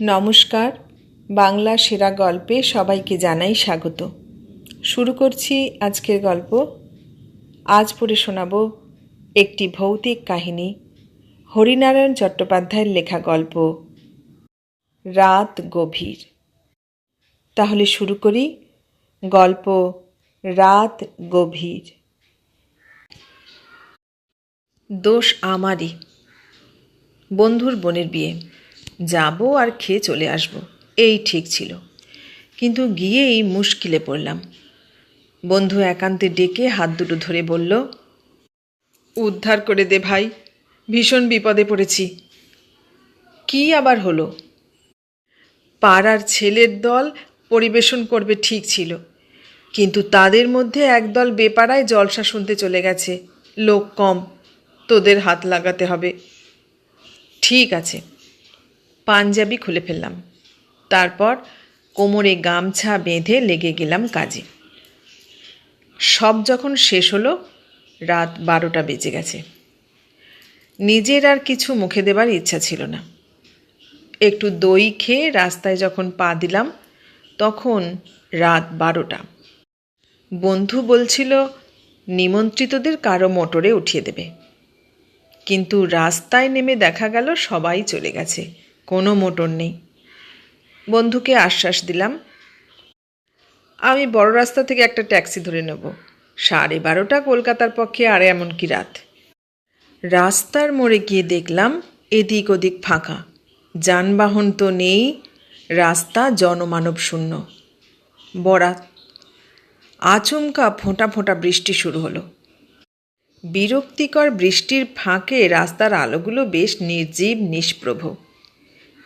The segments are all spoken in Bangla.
নমস্কার, বাংলা সেরা গল্পে সবাইকে জানাই স্বাগত। শুরু করছি আজকের গল্প। আজ পড়ে শোনাব একটি ভৌতিক কাহিনী, হরিনারায়ণ চট্টোপাধ্যায়ের লেখা গল্প, রাত গভীর। তাহলে শুরু করি গল্প রাত গভীর। দোষ আমারই, বন্ধুর বোনের বিয়ে। যাব আর খেয়ে চলে আসব। এই ঠিক ছিল। কিন্তু গিয়েই মুশকিলে পড়লাম। বন্ধু একান্তে ডেকে হাত দুটো ধরে বলল, উদ্ধার করে দে ভাই, ভীষণ বিপদে পড়েছি। কি আবার হলো? পাড়ার ছেলের দল পরিবেশন করবে ঠিক ছিল। কিন্তু তাদের মধ্যে একদল বেপাড়ায় জলসা শুনতে চলে গেছে। লোক কম, তোদের হাত লাগাতে হবে। ঠিক আছে। পাঞ্জাবি খুলে ফেললাম। তারপর কোমরে গামছা বেঁধে লেগে গেলাম কাজে। সব যখন শেষ হলো, রাত বারোটা বেজে গেছে। নিজের আর কিছু মুখে দেবার ইচ্ছা ছিল না। একটু দই খেয়ে রাস্তায় যখন পা দিলাম, তখন রাত বারোটা। বন্ধু বলছিল, নিমন্ত্রিতদের কারও মোটরে উঠিয়ে দেবে। কিন্তু রাস্তায় নেমে দেখা গেল, সবাই চলে গেছে। কোনো মোটর নেই। বন্ধুকে আশ্বাস দিলাম, আমি বড় রাস্তা থেকে একটা ট্যাক্সি ধরে নেব। সাড়ে বারোটা কলকাতার পক্ষে আর এমন কি রাত? রাস্তার মোড়ে গিয়ে দেখলাম এদিক ওদিক ফাঁকা। যানবাহন তো নেই, রাস্তা জনমানব শূন্য। বরাত। আচমকা ফোঁটা ফোঁটা বৃষ্টি শুরু হলো। বিরক্তিকর বৃষ্টির ফাঁকে রাস্তার আলোগুলো বেশ নির্জীব, নিষ্প্রভ।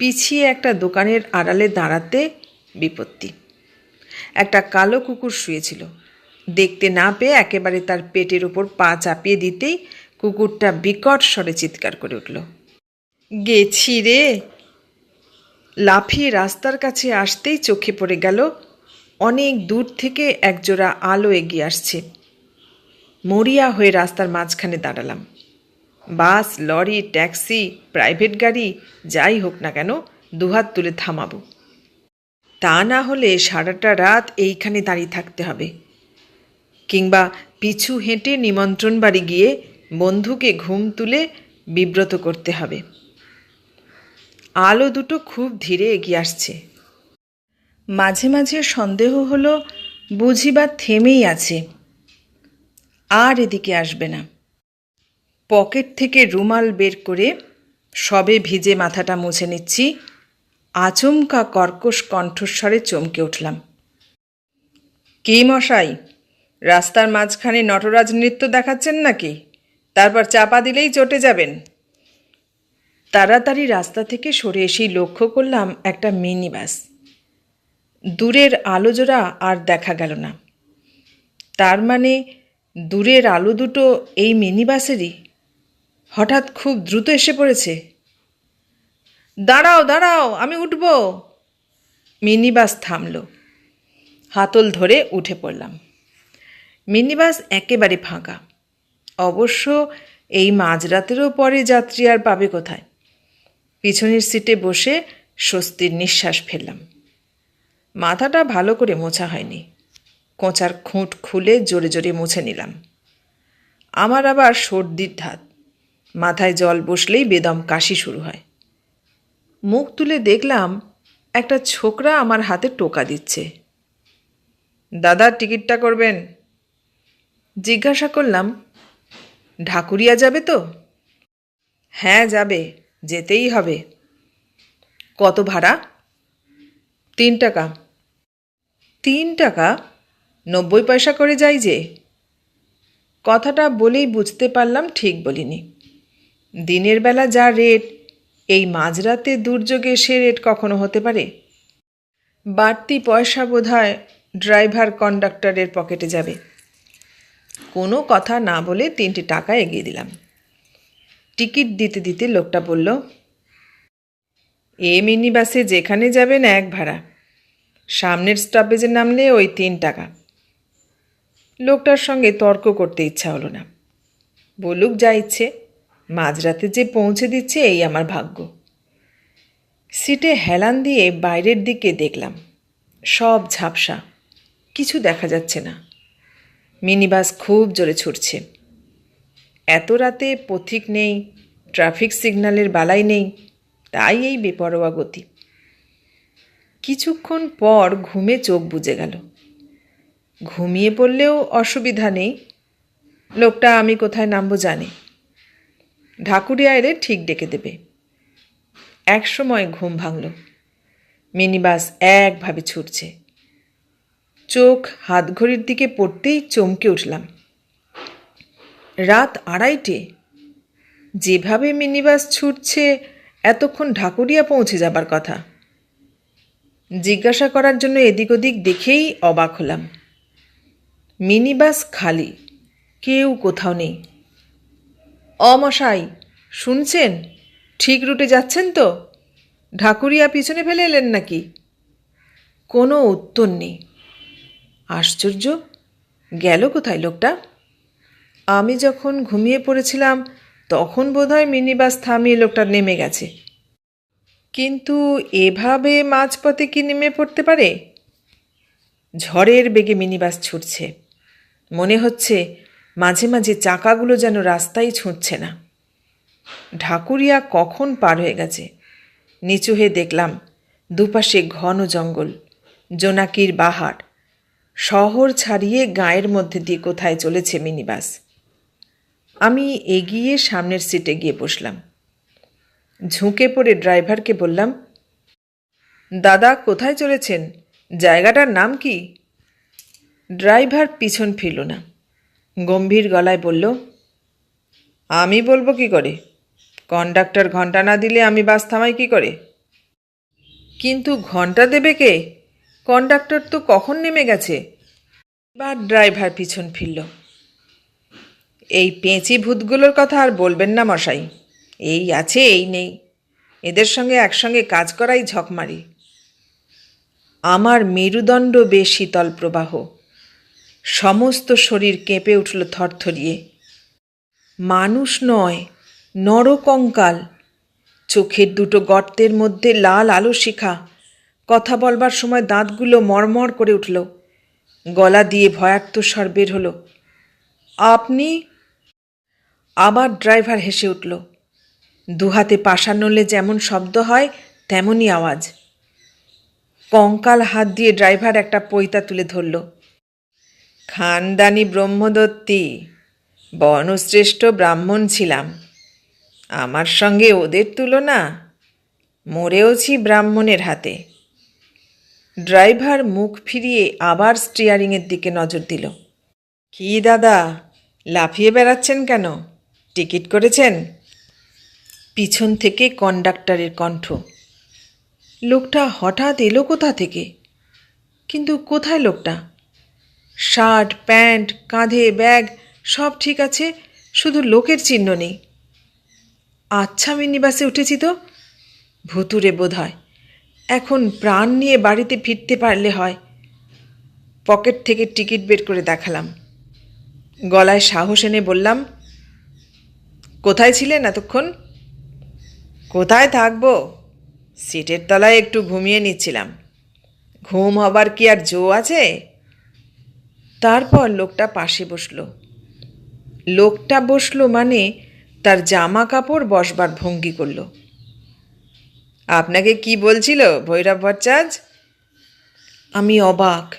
পিছিয়ে একটা দোকানের আড়ালে দাঁড়াতে বিপত্তি। একটা কালো কুকুর শুয়েছিল। দেখতে না পেয়ে একেবারে তার পেটের ওপর পা চাপিয়ে দিতেই কুকুরটা বিকট স্বরে চিৎকার করে উঠল। গেছি রে! লাফিয়ে রাস্তার কাছে আসতেই চোখে পড়ে গেল, অনেক দূর থেকে একজোড়া আলো এগিয়ে আসছে। মরিয়া হয়ে রাস্তার মাঝখানে দাঁড়ালাম। বাস, লরি, ট্যাক্সি, প্রাইভেট গাড়ি, যাই হোক না কেন, দুহাত তুলে থামাবো। তা না হলে সারাটা রাত এইখানে দাঁড়িয়ে থাকতে হবে। কিংবা পিছু হেঁটে নিমন্ত্রণ বাড়ি গিয়ে বন্ধুকে ঘুম তুলে বিব্রত করতে হবে। আলো দুটো খুব ধীরে এগিয়ে আসছে। মাঝে মাঝে সন্দেহ হলো বুঝিবা থেমেই আছে। আর এদিকে আসবে না। পকেট থেকে রুমাল বের করে সবে ভিজে মাথাটা মুছে নিচ্ছি। আচমকা কর্কশ কণ্ঠস্বরে চমকে উঠলাম। কি মশাই, রাস্তার মাঝখানে নটরাজ নৃত্য দেখাচ্ছেন নাকি? তারপর চাপা দিলেই চটে যাবেন। তাড়াতাড়ি রাস্তা থেকে সরে এসেই লক্ষ্য করলাম একটা মিনি বাস দূরের আলোজোড়া আর দেখা গেল না। তার মানে দূরের আলো দুটো এই মিনি বাসেরই হঠাৎ খুব দ্রুত এসে পড়েছে। দাঁড়াও দাঁড়াও, আমি উঠব। মিনি বাস থামল। হাতল ধরে উঠে পড়লাম। মিনি বাস একেবারে ফাঁকা। অবশ্য এই মাঝরাতেরও পরে যাত্রী আর পাবে কোথায়? পিছনের সিটে বসে স্বস্তির নিঃশ্বাস ফেললাম। মাথাটা ভালো করে মোছা হয়নি। কোঁচার খুঁট খুলে জোরে জোরে মুছে নিলাম। আমার আবার সর্দির ধাত। মাথায় জল বসলেই বেদম কাশি শুরু হয়। মুখ তুলে দেখলাম একটা ছোকরা আমার হাতে টোকা দিচ্ছে। দাদা, টিকিটটা করবেন? জিজ্ঞাসা করলাম, ঢাকুরিয়া যাবে তো? হ্যাঁ যাবে, যেতেই হবে। কত ভাড়া? তিন টাকা। তিন টাকা? নব্বই পয়সা করে যাই যে। কথাটা বলেই বুঝতে পারলাম ঠিক বলিনি। দিনের বেলা যা রেট, এই মাঝরাতে দুর্যোগে সে রেট কখনো হতে পারে? বাড়তি পয়সা বোধহয় ড্রাইভার কন্ডাক্টরের পকেটে যাবে। কোনো কথা না বলে তিনটি টাকা এগিয়ে দিলাম। টিকিট দিতে দিতে লোকটা বলল, এ মিনি বাসে যেখানে যাবেন এক ভাড়া। সামনের স্টপেজে নামলে ওই তিন টাকা। লোকটার সঙ্গে তর্ক করতে ইচ্ছা হলো না। বলুক যা ইচ্ছে। মাঝরাতে যে পৌঁছে দিচ্ছে এই আমার ভাগ্য। সিটে হেলান দিয়ে বাইরের দিকে দেখলাম। সব ঝাপসা। কিছু দেখা যাচ্ছে না। মিনিবাস খুব জোরে ছুটছে। এত রাতে পথিক নেই, ট্রাফিক সিগন্যালের বালাই নেই, তাই এই বেপরোয়া গতি। কিছুক্ষণ পর ঘুমে চোখ বুজে গেল। ঘুমিয়ে পড়লেও অসুবিধা নেই। লোকটা আমি কোথায় নামবো জানে। ঢাকুরিয়া এলে ঠিক ডেকে দেবে। এক সময় ঘুম ভাঙল। মিনিবাস একভাবে ছুটছে। চোখ হাত ঘড়ির দিকে পড়তেই চমকে উঠলাম। রাত আড়াইটে। যেভাবে মিনিবাস ছুটছে, এতক্ষণ ঢাকুরিয়া পৌঁছে যাবার কথা। জিজ্ঞাসা করার জন্য এদিক ওদিক দেখেই অবাক হলাম। মিনিবাস খালি। কেউ কোথাও নেই। অমশাই শুনছেন? ঠিক রুটে যাচ্ছেন তো? ঢাকুরিয়া পিছনে ফেলে এলেন নাকি? কোনো উত্তর নেই। আশ্চর্য, গেল কোথায় লোকটা? আমি যখন ঘুমিয়ে পড়েছিলাম, তখন বোধহয় মিনিবাস থামিয়ে লোকটা নেমে গেছে। কিন্তু এভাবে মাঝপথে কি নেমে পড়তে পারে? ঝড়ের বেগে মিনিবাস ছুটছে। মনে হচ্ছে মাঝে মাঝে চাকাগুলো যেন রাস্তায় ছুঁচ্ছে না। ঢাকুরিয়া কখন পার হয়ে গেছে? নিচু হয়ে দেখলাম দুপাশে ঘন জঙ্গল, জোনাকির বাহার। শহর ছাড়িয়ে গায়ের মধ্যে দিয়ে কোথায় চলেছে মিনিবাস? আমি এগিয়ে সামনের সিটে গিয়ে বসলাম। ঝুঁকে পড়ে ড্রাইভারকে বললাম, দাদা, কোথায় চলেছেন? জায়গাটার নাম কি? ড্রাইভার পিছন ফিরল না। গম্ভীর গলায় বলল, আমি বলব কি করে? কন্ডাক্টর ঘণ্টা না দিলে আমি বাস থামাই কি করে? কিন্তু ঘণ্টা দেবে কে? কন্ডাক্টর তো কখন নেমে গেছে? এবার ড্রাইভার পিছন ফিরল। এই পেঁচি ভূতগুলোর কথা আর বলবেন না মশাই। এই আছে, এই নেই। এদের সঙ্গে একসঙ্গে কাজ করাই ঝকমারি। আমার মেরুদণ্ড বেশ শীতল প্রবাহ। সমস্ত শরীর কেঁপে উঠল থরথরিয়ে। মানুষ নয়, নরকঙ্কাল। চোখের দুটো গর্তের মধ্যে লাল আলো শিখা। কথা বলবার সময় দাঁতগুলো মরমর করে উঠল। গলা দিয়ে ভয়ার্ত স্বর বের হলো। আপনি? আবার ড্রাইভার হেসে উঠল। দুহাতে পাশা নড়লে যেমন শব্দ হয়, তেমনই আওয়াজ। কঙ্কাল হাত দিয়ে ড্রাইভার একটা পৈতা তুলে ধরল। খানদানি ব্রহ্মদত্তী বর্ণশ্রেষ্ঠ ব্রাহ্মণ ছিলাম। আমার সঙ্গে ওদের তুলনা মরেওছি ব্রাহ্মণের হাতে। ড্রাইভার মুখ ফিরিয়ে আবার স্টিয়ারিংয়ের দিকে নজর দিল। কি দাদা, লাফিয়ে বেড়াচ্ছেন কেন? টিকিট করেছেন? পিছন থেকে কন্ডাক্টরের কণ্ঠ। লোকটা হঠাৎ এলো কোথা থেকে? কিন্তু কোথায় লোকটা? শার্ট, প্যান্ট, কাঁধে ব্যাগ, সব ঠিক আছে, শুধু লোকের চিহ্ন নেই। আচ্ছা মিনিবাসে উঠেছি তো? ভুতুরে বোধ হয় এখন প্রাণ নিয়ে বাড়িতে ফিরতে পারলে হয়। পকেট থেকে টিকিট বের করে দেখালাম। গলায় সাহস এনে বললাম, কোথায় ছিলেন এতক্ষণ? কোথায় থাকব? সিটের তলায় একটু ঘুমিয়ে নিচ্ছিলাম। ঘুম হবার কি আর জো আছে? তারপর লোকটা পাশে বসল। লোকটা বসল মানে তার জামা কাপড় বসবার ভঙ্গি করল। আপনাকে কি বলছিল, ভৈরব ভট্টাচার্য? আমি অবাক।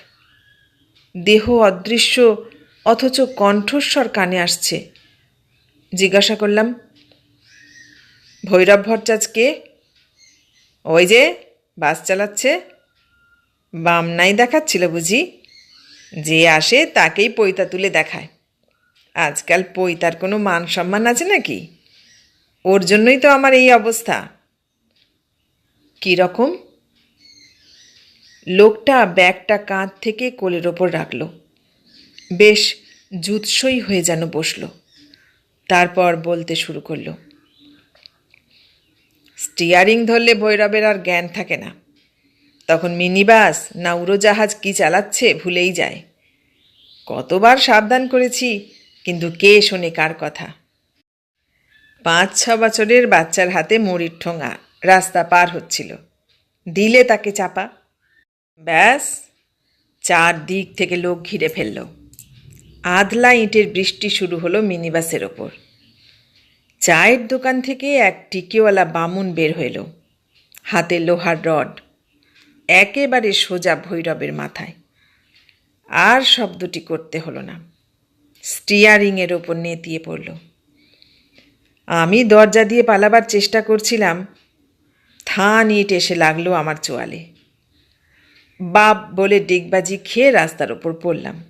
দেহ অদৃশ্য, অথচ কণ্ঠস্বর কানে আসছে। জিজ্ঞাসা করলাম, ভৈরব ভট্টাচার্য কে? ওই যে বাস চালাচ্ছে। বামনাই দেখাচ্ছিল বুঝি? যে আসে তাকেই পৈতা তুলে দেখায়। আজকাল পৈতার কোনো মান সম্মান আছে নাকি? ওর জন্যই তো আমার এই অবস্থা। কী রকম? লোকটা ব্যাগটা কাঁধ থেকে কোলের ওপর রাখল। বেশ জুৎসই হয়ে যেন বসল। তারপর বলতে শুরু করল, স্টিয়ারিং ধরলে ভৈরবের আর জ্ঞান থাকে না। তখন মিনিবাস না উড়োজাহাজ কী চালাচ্ছে ভুলেই যায়। কতবার সাবধান করেছি, কিন্তু কে শোনে কার কথা। পাঁচ, ছ বছরের বাচ্চার হাতে মুড়ির ঠোঙা, রাস্তা পার হচ্ছিল। দিলে তাকে চাপা। ব্যাস চার দিক থেকে লোক ঘিরে ফেলল। আধলা ইঁটের বৃষ্টি শুরু হলো মিনিবাসের ওপর। চায়ের দোকান থেকে এক টিকিওয়ালা বামুন বের হইল। হাতে লোহার রড। একেবারে সোজা ভৈরবের মাথায়। আর শব্দটি করতে হলো না। স্টিয়ারিংয়ের ওপর নেতিয়ে পড়ল। আমি দরজা দিয়ে পালাবার চেষ্টা করছিলাম। থান ইট এসে লাগল আমার চোয়ালে। বাপ বলে ডিগবাজি খেয়ে রাস্তার ওপর পড়লাম।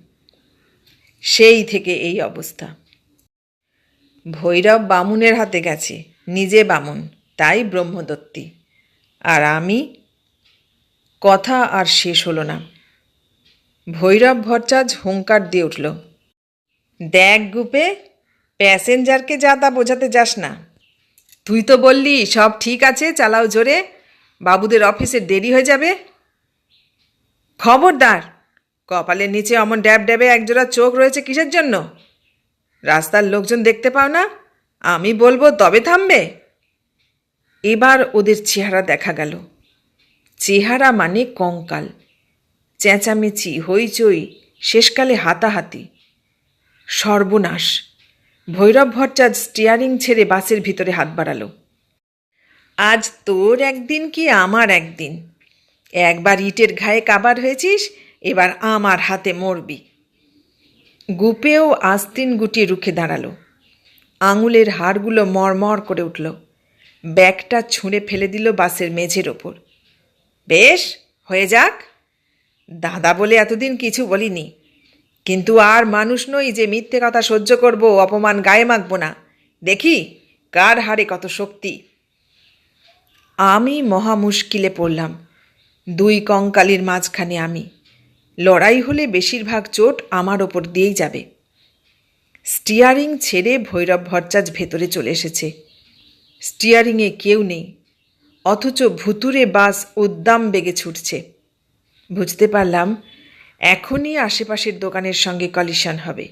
সেই থেকে এই অবস্থা। ভৈরব বামুনের হাতে গেছে। নিজে বামুন, তাই ব্রহ্মদত্তী। আর আমি কথা আর শেষ হলো না। ভৈরব ভট্টাচ হুঙ্কার দিয়ে উঠল, দেখ গুপে, প্যাসেঞ্জারকে যা তা বোঝাতে যাস না। তুই তো বললি, সব ঠিক আছে, চালাও জোরে, বাবুদের অফিসে দেরি হয়ে যাবে। খবরদার, কপালের নিচে অমন ড্যাব ড্যাবে একজোড়া চোখ রয়েছে কিসের জন্য? রাস্তার লোকজন দেখতে পাও না? আমি বলব তবে থামবে। এবার ওদের চেহারা দেখা গেল। চেহারা মানে কঙ্কাল। চেঁচামেচি, হইচই, শেষকালে হাতাহাতি। সর্বনাশ। ভৈরব ভট্টাচ স্টিয়ারিং ছেড়ে বাসের ভিতরে হাত বাড়ালো। আজ তোর একদিন কি আমার একদিন? একবার ইটের ঘায়ে কাবার হয়েছিস, এবার আমার হাতে মরবি। গুপেও আস্তিন গুটিয়ে রুখে দাঁড়াল। আঙুলের হাড়গুলো মরমর করে উঠল। ব্যাগটা ছুঁড়ে ফেলে দিল বাসের মেঝের ওপর। বেশ, হয়ে যাক। দাদা বলে এতদিন কিছু বলিনি। কিন্তু আর মানুষ নই যে মিথ্যে কথা সহ্য করব, অপমান গায়ে মাখবো না। দেখি, কার হারে কত শক্তি। আমি মহা মুশকিলে পড়লাম। দুই কঙ্কালির মাঝখানে আমি। লড়াই হলে বেশিরভাগ চোট আমার ওপর দিয়েই যাবে। স্টিয়ারিং ছেড়ে ভৈরব ভট্টাচ ভেতরে চলে এসেছে। স্টিয়ারিংয়ে কেউ নেই। অথচ ভুতুরে বাস উদ্দাম বেগে ছুটছে। বুঝতে পারলাম, এখনই আশেপাশের দোকানের সঙ্গে কলিশন হবে।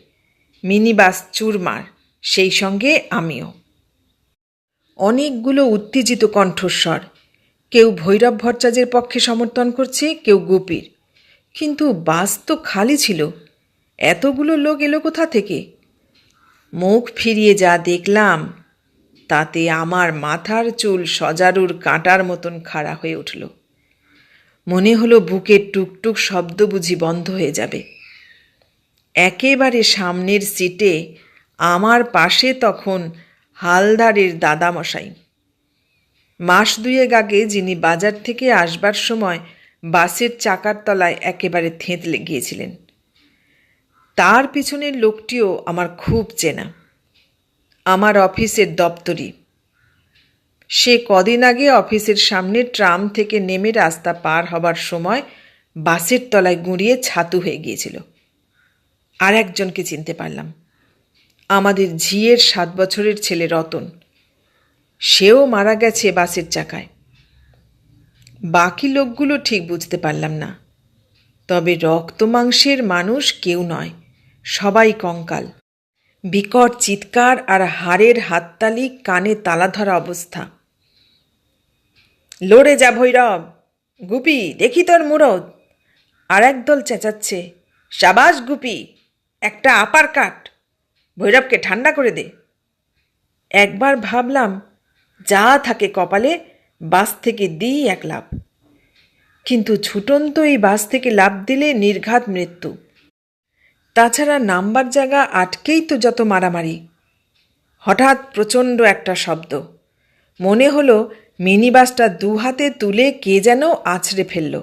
মিনি বাস চুরমার, সেই সঙ্গে আমিও। অনেকগুলো উত্তেজিত কণ্ঠস্বর। কেউ ভৈরব ভট্টাচার্যের পক্ষে সমর্থন করছে, কেউ গুপির। কিন্তু বাস তো খালি ছিল। এতগুলো লোক এলো কোথা থেকে? মুখ ফিরিয়ে যা দেখলাম তাতে আমার মাথার চুল সজারুর কাঁটার মতন খাড়া হয়ে উঠল। মনে হলো বুকের টুকটুক শব্দ বুঝি বন্ধ হয়ে যাবে। একেবারে সামনের সিটে আমার পাশে তখন হালদারের দাদামশাই। মাস দুয়েক আগে যিনি বাজার থেকে আসবার সময় বাসের চাকার তলায় একেবারে থেঁতলে গিয়েছিলেন। তার পিছনের লোকটিও আমার খুব চেনা। আমার অফিসের দপ্তরি সে কদিন আগে অফিসের সামনে ট্রাম থেকে নেমে রাস্তা পার হবার সময় বাসের তলায় গুঁড়িয়ে ছাতু হয়ে গিয়েছিল। আর একজনকে চিনতে পারলাম। আমাদের ঝিয়ের সাত বছরের ছেলে রতন। সেও মারা গেছে বাসের চাকায়। বাকি লোকগুলো ঠিক বুঝতে পারলাম না। তবে রক্ত মাংসের মানুষ কেউ নয়, সবাই কঙ্কাল। বিকট চিৎকার আর হাড়ের হাততালি, কানে তালা ধরা অবস্থা। লড়ে যা ভৈরব, গুপি, দেখি তোর মুরদ। আর একদল চেঁচাচ্ছে, সাবাস গুপি, একটা আপার কাট ভৈরবকে ঠান্ডা করে দে। একবার ভাবলাম, যা থাকে কপালে, বাস থেকে দিই এক লাভ। কিন্তু ছুটন্ত এই বাস থেকে লাভ দিলে নির্ঘাত মৃত্যু। তাছাড়া নাম্বার জায়গা আটকেই তো যত মারামারি। হঠাৎ প্রচণ্ড একটা শব্দ। মনে হলো মিনি বাসটা দু হাতে তুলে কে যেন আছড়ে ফেলল।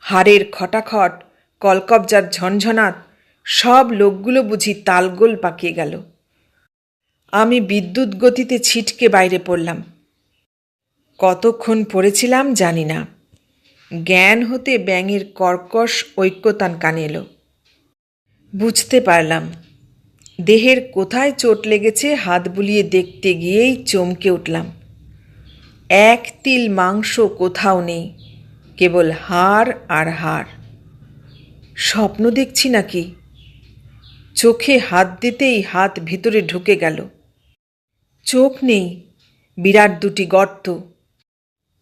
হাড়ের খটাখট, কলকবজার ঝনঝনাত সব লোকগুলো বুঝি তালগোল পাকিয়ে গেল। আমি বিদ্যুৎ গতিতে ছিটকে বাইরে পড়লাম। কতক্ষণ পড়েছিলাম জানি না। জ্ঞান হতে ব্যাঙের কর্কশ ঐক্যতান কানে এলো। বুঝতে পারলাম। দেহের কোথায় চোট লেগেছে হাত বুলিয়ে দেখতে গিয়েই চমকে উঠলাম। এক তিল মাংস কোথাও নেই, কেবল হাড় আর হাড়। স্বপ্ন দেখছি নাকি? চোখে হাত দিতেই হাত ভিতরে ঢুকে গেল। চোখ নেই, বিরাট দুটি গর্ত।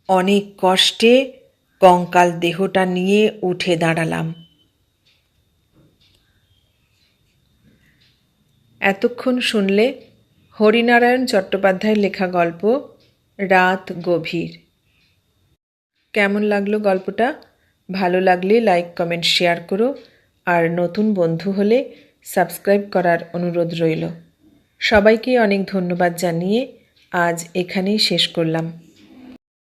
অনেক কষ্টে কঙ্কাল দেহটা নিয়ে উঠে দাঁড়ালাম। এতক্ষণ শুনলে হরিনারায়ণ চট্টোপাধ্যায়ের লেখা গল্প, রাত গভীর। কেমন লাগল গল্পটা? ভালো লাগলে লাইক, কমেন্ট, শেয়ার করো। আর নতুন বন্ধু হলে সাবস্ক্রাইব করার অনুরোধ রইল। সবাইকে অনেক ধন্যবাদ জানিয়ে আজ এখানেই শেষ করলাম।